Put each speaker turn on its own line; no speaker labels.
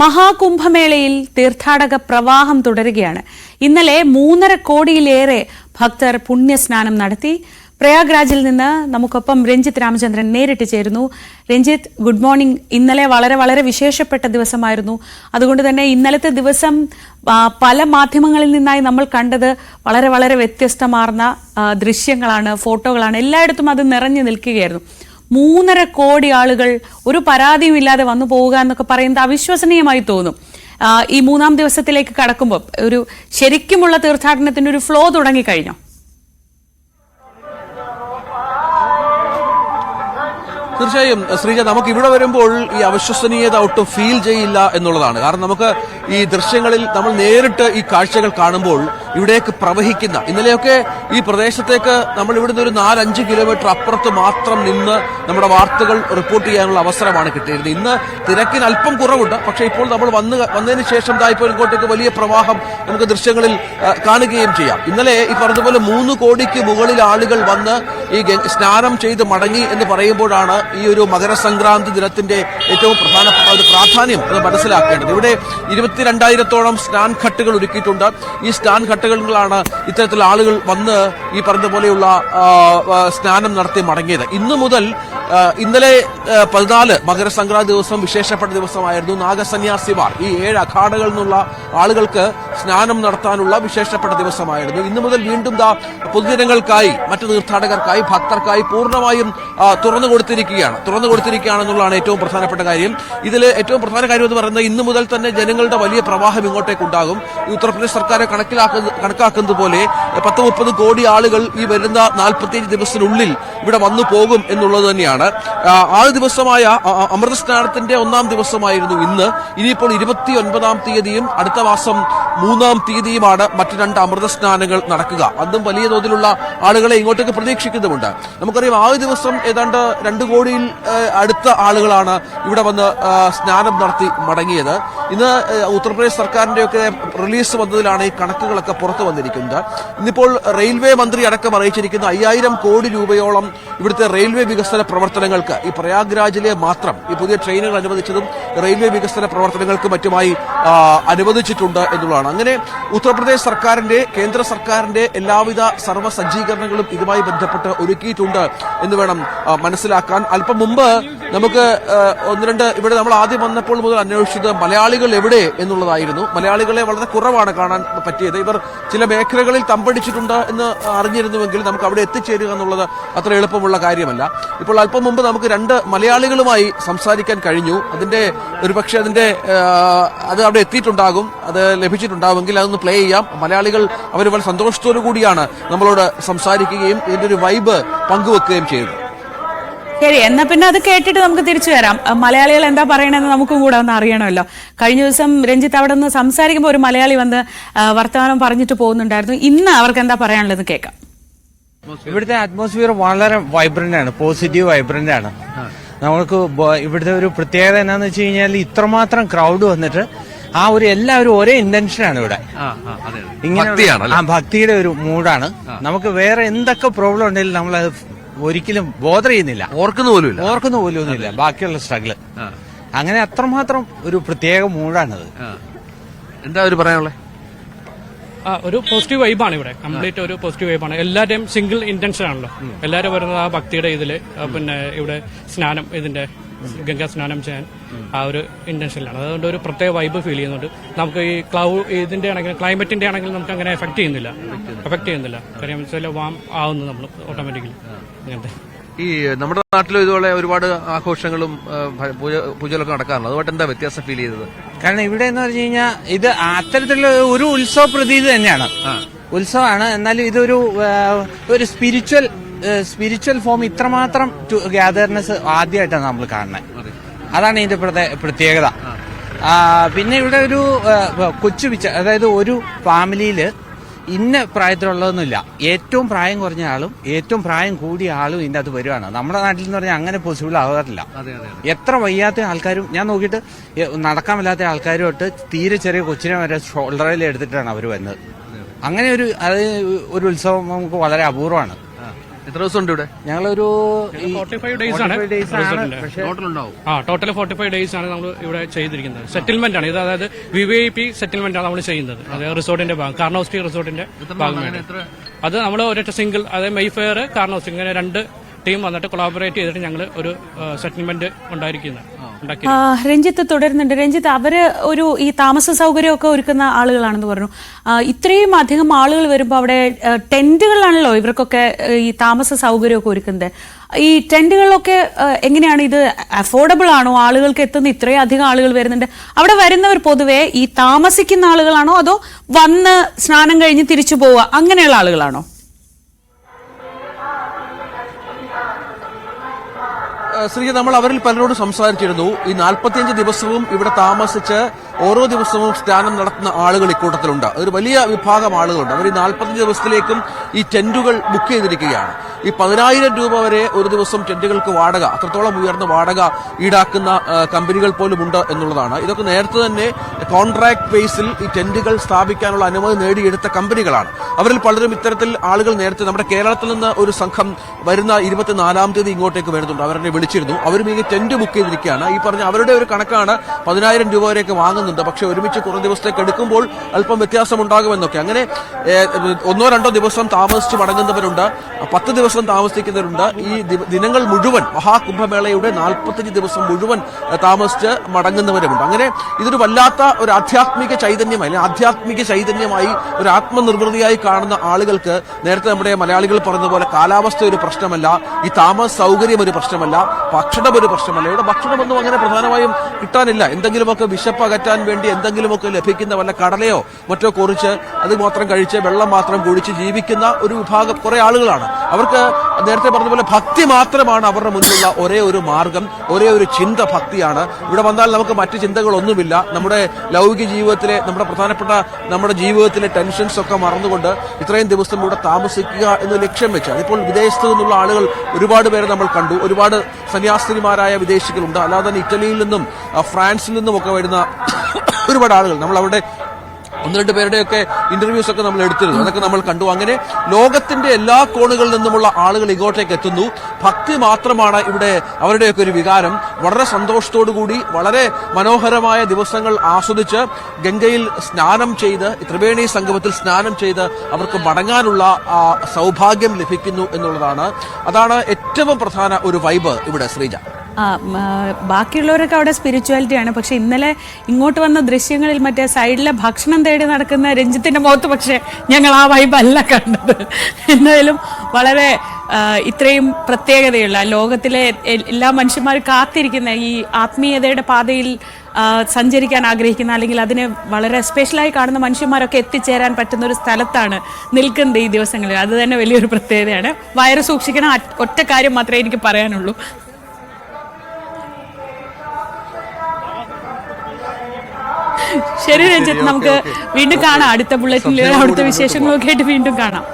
മഹാകുംഭമേളയിൽ തീർത്ഥാടക പ്രവാഹം തുടരുകയാണ്. ഇന്നലെ മൂന്നര കോടിയിലേറെ ഭക്തർ പുണ്യസ്നാനം നടത്തി. പ്രയാഗ്രാജിൽ നിന്ന് നമുക്കൊപ്പം രഞ്ജിത്ത് രാമചന്ദ്രൻ നേരിട്ട് ചേരുന്നു. Ranjith good morning. ഇന്നലെ വളരെ വളരെ വിശേഷപ്പെട്ട ദിവസമായിരുന്നു. അതുകൊണ്ട് തന്നെ ഇന്നലത്തെ ദിവസം പല മാധ്യമങ്ങളിൽ നിന്നായി നമ്മൾ കണ്ടത് വളരെ വളരെ വ്യത്യസ്തമാർന്ന ദൃശ്യങ്ങളാണ് ഫോട്ടോകളാണ്. എല്ലായിടത്തും അത് നിറഞ്ഞു നിൽക്കുകയായിരുന്നു. മൂന്നര കോടി ആളുകൾ ഒരു പരാതിയും ഇല്ലാതെ വന്നു പോവുക എന്നൊക്കെ പറയുന്നത് അവിശ്വസനീയമായി തോന്നും. ഈ മൂന്നാം ദിവസത്തിലേക്ക് കടക്കുമ്പോൾ ഒരു ശരിക്കുമുള്ള തീർത്ഥാടനത്തിന്റെ ഒരു ഫ്ലോ തുടങ്ങിക്കഴിഞ്ഞോ?
തീർച്ചയായും ശ്രീജ നമുക്ക് ഇവിടെ വരുമ്പോൾ ഈ അവിശ്വസനീയത ഒട്ടും ഫീൽ ചെയ്യില്ല എന്നുള്ളതാണ്. കാരണം നമുക്ക് ഈ ദൃശ്യങ്ങളിൽ നമ്മൾ നേരിട്ട് ഈ കാഴ്ചകൾ കാണുമ്പോൾ ഇവിടേക്ക് പ്രവഹിക്കുന്ന. ഇന്നലെയൊക്കെ ഈ പ്രദേശത്തേക്ക് നമ്മൾ ഇവിടുന്ന് ഒരു നാലഞ്ച് കിലോമീറ്റർ അപ്പുറത്ത് മാത്രം നിന്ന് നമ്മുടെ വാർത്തകൾ റിപ്പോർട്ട് ചെയ്യാനുള്ള അവസരമാണ് കിട്ടിയിരുന്നത്. ഇന്ന് തിരക്കിന് അല്പം കുറവുണ്ട്. പക്ഷേ ഇപ്പോൾ നമ്മൾ വന്ന് വന്നതിന് ശേഷം ഇപ്പോൾ ഇങ്ങോട്ടേക്ക് വലിയ പ്രവാഹം നമുക്ക് ദൃശ്യങ്ങളിൽ കാണുകയും ചെയ്യാം. ഇന്നലെ ഈ പറഞ്ഞതുപോലെ മൂന്ന് കോടിക്ക് മുകളിൽ ആളുകൾ വന്ന് ഈ സ്നാനം ചെയ്ത് മടങ്ങി എന്ന് പറയുമ്പോഴാണ് ഈ ഒരു മകരസംക്രാന്തി ദിനത്തിന്റെ ഏറ്റവും പ്രധാനപ്പെട്ട ഒരു പ്രാധാന്യം അത് മനസ്സിലാക്കേണ്ടത്. ഇവിടെ ഇരുപത്തിരണ്ടായിരത്തോളം സ്നാൻ ഘട്ടുകൾ ഒരുക്കിയിട്ടുണ്ട്. ഈ സ്നാൻ ഘട്ടുകളിലാണ് ഇത്തരത്തിൽ ആളുകൾ വന്ന് ഈ പറഞ്ഞ പോലെയുള്ള ആ, ആ, സ്നാനം നടത്തി മടങ്ങിയത്. ഇന്നു മുതൽ ഇന്നലെ പതിനാല് മകരസംക്രാന്തി ദിവസം വിശേഷപ്പെട്ട ദിവസമായിരുന്നു നാഗസന്യാസിമാർ. ഈ ഏഴ് അഖാഡകളിൽ നിന്നുള്ള ആളുകൾക്ക് സ്നാനം നടത്താനുള്ള വിശേഷപ്പെട്ട ദിവസമായിരുന്നു. ഇന്നു മുതൽ വീണ്ടും ദാ പൊതുജനങ്ങൾക്കായി മറ്റു തീർത്ഥാടകർക്കായി ഭക്തർക്കായി പൂർണമായും തുറന്നു കൊടുത്തിരിക്കുകയാണ്. തുറന്നു കൊടുത്തിരിക്കുകയാണെന്നുള്ളതാണ് ഏറ്റവും പ്രധാനപ്പെട്ട കാര്യം. ഇതിൽ ഏറ്റവും പ്രധാന കാര്യം എന്ന് പറയുന്നത് ഇന്നു മുതൽ തന്നെ ജനങ്ങളുടെ വലിയ പ്രവാഹം ഇങ്ങോട്ടേക്ക് ഉണ്ടാകും ഉത്തർപ്രദേശ് സർക്കാർ കണക്കിലാക്കുന്ന കണക്കാക്കുന്നത് പോലെ പത്ത് മുപ്പത് കോടി ആളുകൾ ഈ വരുന്ന നാൽപ്പത്തിയഞ്ച് ദിവസത്തിനുള്ളിൽ ഇവിടെ വന്നു പോകും എന്നുള്ളത് തന്നെയാണ്. ആ, ആ ദിവസമായ അമൃത സ്നാനത്തിന്റെ ഒന്നാം ദിവസമായിരുന്നു ഇന്ന്. ഇനിയിപ്പോൾ ഇരുപത്തി ഒൻപതാം തീയതിയും അടുത്ത മാസം മൂന്നാം തീയതിയുമാണ് മറ്റു രണ്ട് അമൃത സ്നാനങ്ങൾ നടക്കുക. അതും വലിയ തോതിലുള്ള ആളുകളെ ഇങ്ങോട്ടേക്ക് പ്രതീക്ഷിക്കുന്നുമുണ്ട് നമുക്കറിയാം ആ ദിവസം ഏതാണ്ട് രണ്ട് കോടിയിൽ അടുത്ത ആളുകളാണ് ഇവിടെ വന്ന് സ്നാനം നടത്തി മടങ്ങിയത്. ഇന്ന് ഉത്തർപ്രദേശ് സർക്കാരിന്റെയൊക്കെ റിലീസ് വന്നതിലാണ് ഈ കണക്കുകളൊക്കെ പുറത്തു വന്നിരിക്കുന്നത്. ഇന്നിപ്പോൾ റെയിൽവേ മന്ത്രി അടക്കം അറിയിച്ചിരിക്കുന്ന അയ്യായിരം കോടി രൂപയോളം ഇവിടുത്തെ റെയിൽവേ വികസന പ്രവർത്തനങ്ങൾക്ക്. ഈ പ്രയാഗ്രാജിലെ മാത്രം ഈ പുതിയ ട്രെയിനുകൾ അനുവദിച്ചതും റെയിൽവേ വികസന പ്രവർത്തനങ്ങൾക്ക് മറ്റുമായി അനുവദിച്ചിട്ടുണ്ട് എന്നുള്ളതാണ്. അങ്ങനെ ഉത്തർപ്രദേശ് സർക്കാരിന്റെ കേന്ദ്ര സർക്കാരിന്റെ എല്ലാവിധ സർവ സജ്ജീകരണങ്ങളും ഇതുമായി ബന്ധപ്പെട്ട് ഒരുക്കിയിട്ടുണ്ട് എന്ന് വേണം മനസ്സിലാക്കാൻ. അല്പം മുമ്പ് നമുക്ക് ഒന്ന് രണ്ട് ഇവിടെ നമ്മൾ ആദ്യം വന്നപ്പോൾ മുതൽ അന്വേഷിച്ചത് മലയാളികൾ എവിടെ എന്നുള്ളതായിരുന്നു. മലയാളികളെ വളരെ കുറവാണ് കാണാൻ പറ്റിയത്. ഇവർ ചില മേഖലകളിൽ തമ്പടിച്ചിട്ടുണ്ട് എന്ന് അറിഞ്ഞിരുന്നുവെങ്കിൽ നമുക്ക് അവിടെ എത്തിച്ചേരുക എന്നുള്ളത് അത്ര എളുപ്പമുള്ള കാര്യമല്ല. ഇപ്പോൾ അല്പം മുമ്പ് നമുക്ക് രണ്ട് മലയാളികളുമായി സംസാരിക്കാൻ കഴിഞ്ഞു. അതിന്റെ ഒരുപക്ഷെ അതിന്റെ അത് അവിടെ എത്തിയിട്ടുണ്ടാകും. അത് ലഭിച്ചിട്ടുണ്ടാവുമെങ്കിൽ അതൊന്ന് പ്ലേ ചെയ്യാം. മലയാളികൾ അവർ വളരെ സന്തോഷത്തോടു കൂടിയാണ് നമ്മളോട് സംസാരിക്കുകയും ഇതിന്റെ ഒരു വൈബ് പങ്കുവെക്കുകയും ചെയ്തത്
ശരി എന്നാ പിന്നെ അത് കേട്ടിട്ട് നമുക്ക് തിരിച്ചു വരാം. മലയാളികൾ എന്താ പറയണെന്ന് നമുക്കും കൂടെ ഒന്ന് അറിയണമല്ലോ. കഴിഞ്ഞ ദിവസം രഞ്ജിത്ത് അവിടെ നിന്ന് സംസാരിക്കുമ്പോൾ ഒരു മലയാളി വന്ന് വർത്തമാനം പറഞ്ഞിട്ട് പോകുന്നുണ്ടായിരുന്നു. ഇന്ന് അവർക്ക് എന്താ പറയാനുള്ളത് കേൾക്കാം.
ഇവിടുത്തെ അറ്റ്മോസ്ഫിയർ വളരെ വൈബ്രന്റ് ആണ് പോസിറ്റീവ് വൈബ്രന്റ് ആണ്. നമുക്ക് ഇവിടുത്തെ ഒരു പ്രത്യേകത എന്നാന്ന് വെച്ച് കഴിഞ്ഞാൽ ഇത്രമാത്രം ക്രൗഡ് വന്നിട്ട് ആ ഒരു എല്ലാവരും ഒരേ ഇന്റൻഷനാണ് ഇവിടെ.
ഭക്തിയാണ്
ആ ഭക്തിയുടെ ഒരു മൂഡാണ് നമുക്ക് വേറെ എന്തൊക്കെ പ്രോബ്ലം ഉണ്ടെങ്കിലും നമ്മൾ ഒരിക്കലും ബോധർ ചെയ്യുന്നില്ല.
ഓർക്കുന്ന പോലും
ഓർക്കുന്ന പോലും ഒന്നുമില്ല. ബാക്കിയുള്ള സ്ട്രഗിൾ അങ്ങനെ അത്രമാത്രം ഒരു പ്രത്യേക മൂഴാണത്
എന്താ ഒരു പറയാനുള്ളത്
ആ ഒരു പോസിറ്റീവ് വൈബാണ് ഇവിടെ. കംപ്ലീറ്റ് ഒരു പോസിറ്റീവ് വൈബാണ് എല്ലാവരുടെയും സിംഗിൾ ഇന്റൻഷൻ ആണല്ലോ. എല്ലാവരും വരുന്നത് ആ ഭക്തിയുടെ ഇതിൽ പിന്നെ ഇവിടെ സ്നാനം ഇതിന്റെ ഗംഗാ സ്നാനം ചെയ്യാൻ ആ ഒരു ഇന്റൻഷനിലാണ് അതുകൊണ്ട് ഒരു പ്രത്യേക വൈബ് ഫീൽ ചെയ്യുന്നുണ്ട്. നമുക്ക് ഈ ക്ലൗ ഇതിന്റെ ആണെങ്കിലും ക്ലൈമറ്റിന്റെ ആണെങ്കിലും നമുക്ക് അങ്ങനെ എഫക്ട് ചെയ്യുന്നില്ല. എഫക്ട് ചെയ്യുന്നില്ല. കാര്യം വെച്ചാൽ വാം ആവുന്നു നമ്മൾ ഓട്ടോമാറ്റിക്കലി അങ്ങനത്തെ
ഈ നമ്മുടെ നാട്ടിലും ഇതുപോലെ ഒരുപാട് ആഘോഷങ്ങളും പൂജകളൊക്കെ നടക്കാറുണ്ട്. അതുമായിട്ട് എന്താ വ്യത്യാസം ഫീൽ ചെയ്തത്?
കാരണം ഇവിടെ എന്ന് പറഞ്ഞു കഴിഞ്ഞാൽ ഇത് അത്തരത്തിലുള്ള ഒരു ഉത്സവ പ്രതീതി തന്നെയാണ് ഉത്സവമാണ്. എന്നാലും ഇതൊരു ഒരു സ്പിരിച്വൽ സ്പിരിച്വൽ ഫോം ഇത്രമാത്രം ഗ്യാതർനെസ് ആദ്യമായിട്ടാണ് നമ്മൾ കാണുന്നത് അതാണ് ഇതിന്റെ പ്രത്യേക- പ്രത്യേകത. പിന്നെ ഇവിടെ ഒരു കൊച്ചു പിച്ച അതായത് ഒരു ഫാമിലിയിൽ ഇന്ന പ്രായത്തിലുള്ളതൊന്നുമില്ല. ഏറ്റവും പ്രായം കുറഞ്ഞ ആളും ഏറ്റവും പ്രായം കൂടിയ ആളും ഇതിന്റെ അത് വരുവാണ്. നമ്മുടെ നാട്ടിൽ എന്ന് പറഞ്ഞാൽ അങ്ങനെ പോസിബിൾ ആകാറില്ല എത്ര വയ്യാത്ത ആൾക്കാരും ഞാൻ നോക്കിയിട്ട് നടക്കാൻ വല്ലാത്ത ആൾക്കാരുമായിട്ട് തീരെ ചെറിയ കൊച്ചിനെ വരെ ഷോൾഡറിൽ എടുത്തിട്ടാണ് അവർ വന്നത് അങ്ങനെ ഒരു അത് ഒരു ഉത്സവം നമുക്ക് വളരെ അപൂർവമാണ്.
എത്ര ദിവസം ഉണ്ട് ഇവിടെ?
ഞങ്ങളൊരു
ഫോർട്ടി ഫൈവ് ഡേയ്സ് ആണ്.
45 days ആണ്
റിസോർട്ടിന്റെ.
പക്ഷെ
ടോട്ടൽ ഉണ്ടാവും
ആ ടോട്ടൽ ഫോർട്ടി ഫൈവ് ഡേയ്സ് ആണ് നമ്മൾ ഇവിടെ ചെയ്തിരിക്കുന്നത്. സെറ്റിൽമെന്റ് ആണ്. ഇത് അതായത് V V I P settlement ആണ് നമ്മൾ ചെയ്യുന്നത്. അതായത് റിസോർട്ടിന്റെ ഭാഗം കാർണോസ്റ്റി റിസോർട്ടിന്റെ ഭാഗമാണ് അത് നമ്മൾ ഒരൊറ്റ സിംഗിൾ അതായത് മെയ്ഫെയർ കാർണോസ്റ്റി ഇങ്ങനെ രണ്ട് ടീം വന്നിട്ട് കൊളാബറേറ്റ് ചെയ്തിട്ട് ഞങ്ങൾ ഒരു സെറ്റിൽമെന്റ് ഉണ്ടായിരിക്കുന്നത്.
രഞ്ജിത്ത് തുടരുന്നുണ്ട്. രഞ്ജിത്ത് അവർ ഒരു ഈ താമസ സൗകര്യമൊക്കെ ഒരുക്കുന്ന ആളുകളാണെന്ന് പറഞ്ഞു. ഇത്രയും അധികം ആളുകൾ വരുമ്പോൾ അവിടെ ടെന്റുകളാണല്ലോ ഇവർക്കൊക്കെ ഈ താമസ സൗകര്യമൊക്കെ ഒരുക്കുന്നത്. ഈ ടെന്റുകളിലൊക്കെ എങ്ങനെയാണ് ഇത് അഫോർഡബിൾ ആണോ? ആളുകൾക്ക് എത്തുന്ന ഇത്രയും അധികം ആളുകൾ വരുന്നുണ്ട്. അവിടെ വരുന്നവർ പൊതുവെ ഈ താമസിക്കുന്ന ആളുകളാണോ? അതോ വന്ന് സ്നാനം കഴിഞ്ഞ് തിരിച്ചു പോവുക? അങ്ങനെയുള്ള ആളുകളാണോ?
ശ്രീജ നമ്മൾ അവരിൽ പലരോടും സംസാരിച്ചിരുന്നു. ഈ നാൽപ്പത്തിയഞ്ച് ദിവസവും ഇവിടെ താമസിച്ച് ഓരോ ദിവസവും സ്നാനം നടത്തുന്ന ആളുകൾ ഇക്കൂട്ടത്തിലുണ്ട്. അതൊരു വലിയ വിഭാഗം ആളുകളുണ്ട്. അവർ ഈ നാൽപ്പത്തഞ്ച് ദിവസത്തിലേക്കും ഈ ടെന്റുകൾ ബുക്ക് ചെയ്തിരിക്കുകയാണ്. ഈ പതിനായിരം രൂപ വരെ ഒരു ദിവസം ടെന്റുകൾക്ക് വാടക അത്രത്തോളം ഉയർന്ന വാടക ഈടാക്കുന്ന കമ്പനികൾ പോലും ഉണ്ട് എന്നുള്ളതാണ്. ഇതൊക്കെ നേരത്തെ തന്നെ കോൺട്രാക്ട് ബേസിൽ ഈ ടെന്റുകൾ സ്ഥാപിക്കാനുള്ള അനുമതി നേടിയെടുത്ത കമ്പനികളാണ്. അവരിൽ പലരും ഇത്തരത്തിൽ ആളുകൾ നേരത്തെ നമ്മുടെ കേരളത്തിൽ നിന്ന് ഒരു സംഘം വരുന്ന ഇരുപത്തിനാലാം തീയതി ഇങ്ങോട്ടേക്ക് വരുന്നുണ്ട്. അവരെന്നെ വിളിച്ചിരുന്നു. അവരും ഈ ടെന്റ് ബുക്ക് ചെയ്തിരിക്കുകയാണ്. ഈ പറഞ്ഞ അവരുടെ ഒരു കണക്കാണ് പതിനായിരം രൂപ വരെയൊക്കെ വാങ്ങുന്നുണ്ട് പക്ഷെ ഒരുമിച്ച് കുറേ ദിവസത്തേക്ക് എടുക്കുമ്പോൾ അല്പം വ്യത്യാസമുണ്ടാകുമെന്നൊക്കെ. അങ്ങനെ ഒന്നോ രണ്ടോ ദിവസം താമസിച്ച് മടങ്ങുന്നവരുണ്ട്. പത്ത് ദിവസം താമസിക്കുന്നവരുണ്ട്. ഈ ദിനങ്ങൾ മുഴുവൻ മഹാകുംഭമേളയുടെ നാൽപ്പത്തഞ്ച് ദിവസം മുഴുവൻ താമസിച്ച് മടങ്ങുന്നവരുമുണ്ട്. അങ്ങനെ ഇതൊരു വല്ലാത്ത ഒരു ആധ്യാത്മിക ചൈതന്യമായി അല്ലെങ്കിൽ ആധ്യാത്മിക ചൈതന്യമായി ഒരു ആത്മനിർവൃതിയായി കാണുന്ന ആളുകൾക്ക് നേരത്തെ നമ്മുടെ മലയാളികൾ പറഞ്ഞതുപോലെ കാലാവസ്ഥ ഒരു പ്രശ്നമല്ല ഈ താമസ സൗകര്യം ഒരു പ്രശ്നമല്ല ഭക്ഷണം ഒരു പ്രശ്നമല്ല. ഇവിടെ ഭക്ഷണമൊന്നും അങ്ങനെ പ്രധാനമായും കിട്ടാനില്ല. എന്തെങ്കിലുമൊക്കെ വിശപ്പ് വേണ്ടി എന്തെങ്കിലുമൊക്കെ ലഭിക്കുന്ന വല്ല കടലയോ മറ്റോ കുറിച്ച് അത് മാത്രം കഴിച്ച് വെള്ളം മാത്രം കുടിച്ച് ജീവിക്കുന്ന ഒരു വിഭാഗം കുറെ ആളുകളാണ്. അവർക്ക് നേരത്തെ പറഞ്ഞ പോലെ ഭക്തി മാത്രമാണ് അവരുടെ മുന്നിലുള്ള ഒരേ ഒരു മാർഗം ഒരേ ഒരു ചിന്ത ഭക്തിയാണ്. ഇവിടെ വന്നാൽ നമുക്ക് മറ്റു ചിന്തകളൊന്നുമില്ല. നമ്മുടെ ലൗകിക ജീവിതത്തിലെ നമ്മുടെ പ്രധാനപ്പെട്ട നമ്മുടെ ജീവിതത്തിലെ ടെൻഷൻസ് ഒക്കെ മറന്നുകൊണ്ട് ഇത്രയും ദിവസം ഇവിടെ താമസിക്കുക എന്ന് ലക്ഷ്യം വെച്ചാൽ ഇപ്പോൾ വിദേശത്ത് നിന്നുള്ള ആളുകൾ ഒരുപാട് പേരെ നമ്മൾ കണ്ടു. ഒരുപാട് സന്യാസിനിമാരായ വിദേശികളുണ്ട്. അല്ലാതെ തന്നെ ഇറ്റലിയിൽ നിന്നും ഫ്രാൻസിൽ നിന്നും ഒക്കെ വരുന്ന ഒരുപാട് ആളുകൾ. നമ്മൾ അവിടെ ഒന്ന് രണ്ട് പേരുടെയൊക്കെ ഇന്റർവ്യൂസ് ഒക്കെ നമ്മൾ എടുത്തിരുന്നു. അതൊക്കെ നമ്മൾ കണ്ടു. അങ്ങനെ ലോകത്തിന്റെ എല്ലാ കോണുകളിൽ നിന്നുമുള്ള ആളുകൾ ഇങ്ങോട്ടേക്ക് എത്തുന്നു. ഭക്തി മാത്രമാണ് ഇവിടെ അവരുടെയൊക്കെ ഒരു വികാരം. വളരെ കൂടി വളരെ മനോഹരമായ ദിവസങ്ങൾ ആസ്വദിച്ച് ഗംഗയിൽ സ്നാനം ചെയ്ത് ത്രിവേണി സംഗമത്തിൽ സ്നാനം ചെയ്ത് അവർക്ക് മടങ്ങാനുള്ള സൗഭാഗ്യം ലഭിക്കുന്നു എന്നുള്ളതാണ്. അതാണ് ഏറ്റവും പ്രധാന ഒരു വൈബ് ഇവിടെ ശ്രീജ.
ബാക്കിയുള്ളവരൊക്കെ അവിടെ സ്പിരിച്വാലിറ്റിയാണ് പക്ഷെ ഇന്നലെ ഇങ്ങോട്ട് വന്ന ദൃശ്യങ്ങളിൽ മറ്റേ സൈഡിലെ ഭക്ഷണം തേടി നടക്കുന്ന രഞ്ജിത്തിന്റെ മുഖത്ത് പക്ഷേ ഞങ്ങൾ ആ വൈബല്ല കണ്ടത്. എന്തായാലും വളരെ ഇത്രയും പ്രത്യേകതയുള്ള ലോകത്തിലെ എല്ലാ മനുഷ്യന്മാരും കാത്തിരിക്കുന്ന ഈ ആത്മീയതയുടെ പാതയിൽ സഞ്ചരിക്കാൻ ആഗ്രഹിക്കുന്ന അല്ലെങ്കിൽ അതിനെ വളരെ സ്പെഷ്യലായി കാണുന്ന മനുഷ്യന്മാരൊക്കെ എത്തിച്ചേരാൻ പറ്റുന്ന ഒരു സ്ഥലത്താണ് നിൽക്കുന്നത് ഈ ദിവസങ്ങളിൽ. അത് തന്നെ വലിയൊരു പ്രത്യേകതയാണ്. വയറ് സൂക്ഷിക്കണം. ഒറ്റ കാര്യം മാത്രമേ എനിക്ക് പറയാനുള്ളൂ. ശരി രഞ്ജിത്ത് നമുക്ക് വീണ്ടും കാണാം. അടുത്ത ബുള്ളറ്റിനിൽ അടുത്ത വിശേഷങ്ങളൊക്കെ ആയിട്ട് വീണ്ടും കാണാം.